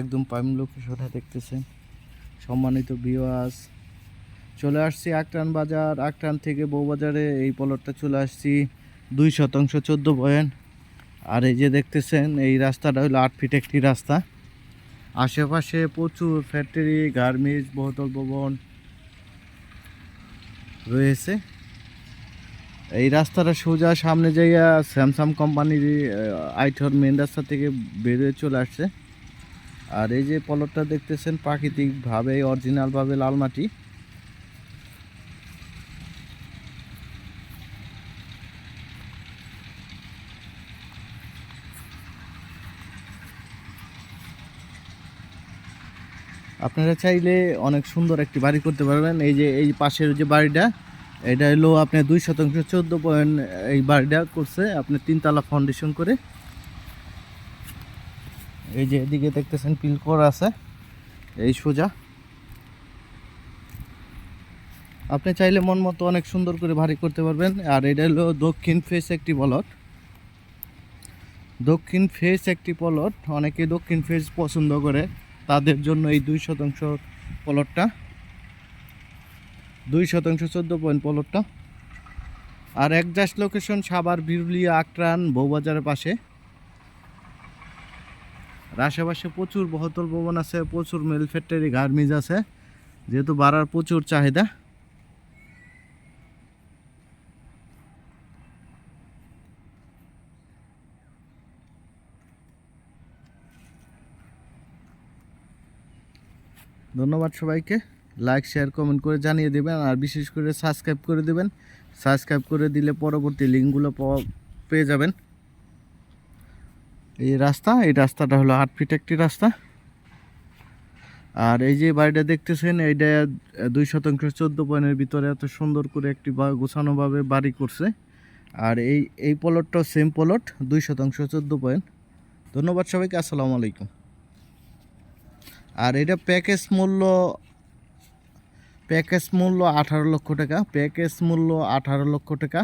একদম প্রাইম লোকেশনে দেখতেছেন। সম্মানিত বিওয়াস চলে আসছি আকরান বাজার। আকরান থেকে বউবাজারে এই পলটটা চলে আসছি। দুই শতাংশ চোদ্দ পয়েন্ট। আর এই যে দেখতেছেন, এই রাস্তাটা হলো আট ফিট একটি রাস্তা। আশেপাশে প্রচুর ফ্যাক্টরি গার্মেন্টস, বহুতল ভবন রয়েছে। এই রাস্তাটা সোজা সামনে যাইয়া স্যামসাং কোম্পানির আইঠর মেন রাস্তা থেকে বেরিয়ে চলে আসছে। আর এই যে পলটটা দেখতেছেন, প্রাকৃতিকভাবে অরিজিনালভাবে লাল মাটি। আপনারা চাইলে অনেক সুন্দর একটি বাড়ি করতে পারবেন। এই যে, এই পাশের যে বাড়িটা এটা হলো আপনি দুই শতাংশ চোদ্দ পয়েন্ট এই বাড়িটা করছে, আপনি তিনতলা ফাউন্ডেশন করে। এই যে এদিকে দেখতেছেন পিল করা আছে, এই সোজা। আপনি চাইলে মন মতো অনেক সুন্দর করে ভারী করতে পারবেন, আর এটা হলো দক্ষিণ ফেস একটি পলট দক্ষিণ ফেস একটি পলট অনেকে দক্ষিণ ফেস পছন্দ করে, তাদের জন্য এই দুই শতাংশ পলটটা দুই শতাংশ চোদ্দ পয়েন্ট পলটটা আর একজাস্ট লোকেশন সাবার বিরুলিয়া, আক্রান, বউবাজারের পাশে। আর আশেপাশে প্রচুর বহুতল ভবন আছে, প্রচুর মেল ফ্যাক্টরি গার্মেন্টস আছে। যেহেতু বাড়ার প্রচুর চাহিদা। ধন্যবাদ সবাইকে। লাইক শেয়ার কমেন্ট করে জানিয়ে দেবেন আর বিশেষ করে সাবস্ক্রাইব করে দেবেন। সাবস্ক্রাইব করে দিলে পরবর্তী লিঙ্কগুলো পেয়ে যাবেন। এই রাস্তা, এই রাস্তাটা হলো আট ফিট একটি রাস্তা। আর এই যে বাড়িটা দেখতেছেন, এইটা দুই শতাংশ চোদ্দ পয়েন্টের ভিতরে এত সুন্দর করে একটি গোছানোভাবে বাড়ি করছে। আর এই এই পলটটাও সেম পলট দুই শতাংশ চোদ্দ পয়েন্ট। ধন্যবাদ সবাইকে, আসসালামু আলাইকুম। আর এটা প্যাকেজ মূল্য প্যাকেজ মূল্য আঠারো লক্ষ টাকা প্যাকেজ মূল্য আঠারো লক্ষ টাকা।